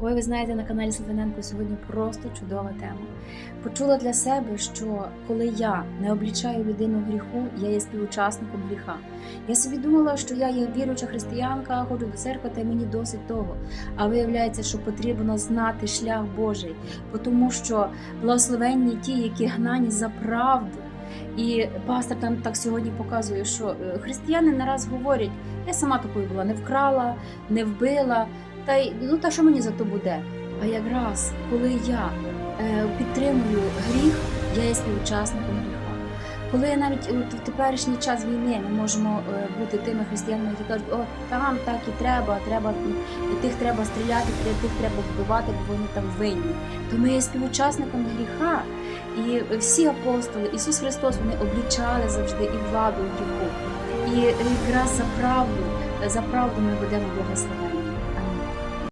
Ой, ви знаєте, на каналі Славененко сьогодні просто чудова тема. Почула для себе, що коли я не облічаю людину гріху, я є співучасником гріха. Я собі думала, що я є віруюча християнка, ходжу до церкви, та мені досить того. А виявляється, що потрібно знати шлях Божий, тому що благословенні ті, які гнані за правду. І пастор там так сьогодні показує, що е, християни не раз говорять: я сама такою була, не вкрала, не вбила. Та й ну та що мені за то буде? А якраз коли я е, підтримую гріх, я є співучасником гріха. Коли навіть от в теперішній час війни ми можемо е, бути тими християнами, які кажуть, о, там так і треба, треба і тих треба стріляти, тих треба вбивати, бо вони там винні. То ми є співучасниками гріха. І всі апостоли, Ісус Христос, вони облічали завжди і владу гріху. І якраз за правду, за правду ми будемо благословені.